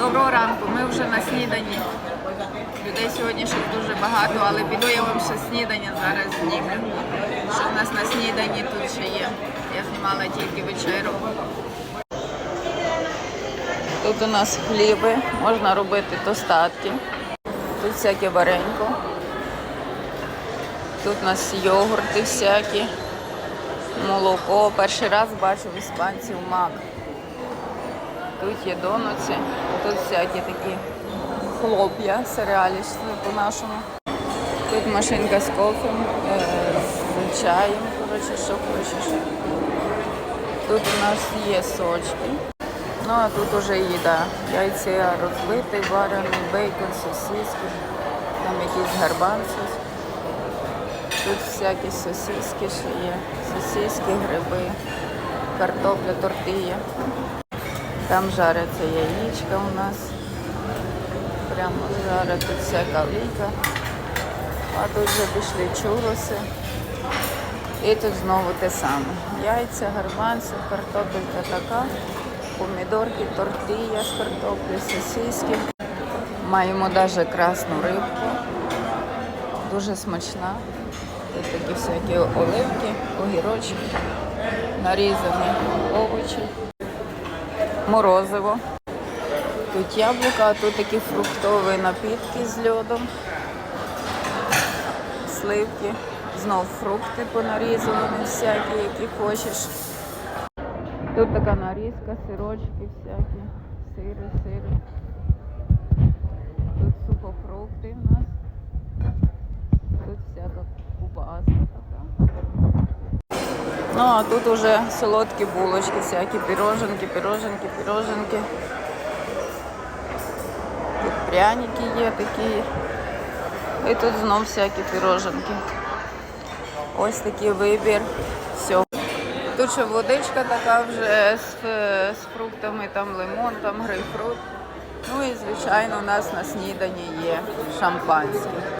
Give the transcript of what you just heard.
Доброго ранку. Ми вже на сніданні. Людей сьогодні ще дуже багато, але піду я вам ще снідання зараз зніму. Що в нас на сніданні тут ще є. Я знімала тільки вечерю. Тут у нас хліби, можна робити тостатки. Тут всяке варенько. Тут у нас йогурти всякі, молоко. Перший раз бачу в іспанців мак. Тут є донуці, тут всякі такі хлоп'я, серіалічні по-нашому. Тут машинка з кофем, е, з чаєм, коротше, що хочеш. Тут у нас є сочки. Ну а тут уже їда. Яйця розбитий, варений, бейкон, сосиски, там якісь гарбанці. Тут всякі сосиски ще є. Сосиски, гриби, картопля, тортilla. Там жаряться яєчка у нас. Прямо жарять тут всяка олійка. А тут вже пішли чуроси. І тут знову те саме. Яйця, гарбанці, картопелька така, помідорки, тортilla з картоплі, сосиски. Маємо навіть красну рибку. Дуже смачна. Тут такі всякі оливки, огірочки, нарізані овочі морозиво. Тут яблука, а тут такі фруктові напітки з льодом, сливки, знов фрукти понарізані всякі, які хочеш. Тут така нарізка, сирочки всякі, сири, сири. Тут сухофрукти в нас. Тут всяка кубаска така. Ну, а тут уже солодкі булочки, всякі піроженки, піроженки, піроженки. Тут пряники є такі. І тут знов всякі піроженки. Ось такий вибір. Все. Тут ще водичка така вже з, з фруктами, там лимон, там грейпфрут. Ну і звичайно у нас на сніданні є шампанське.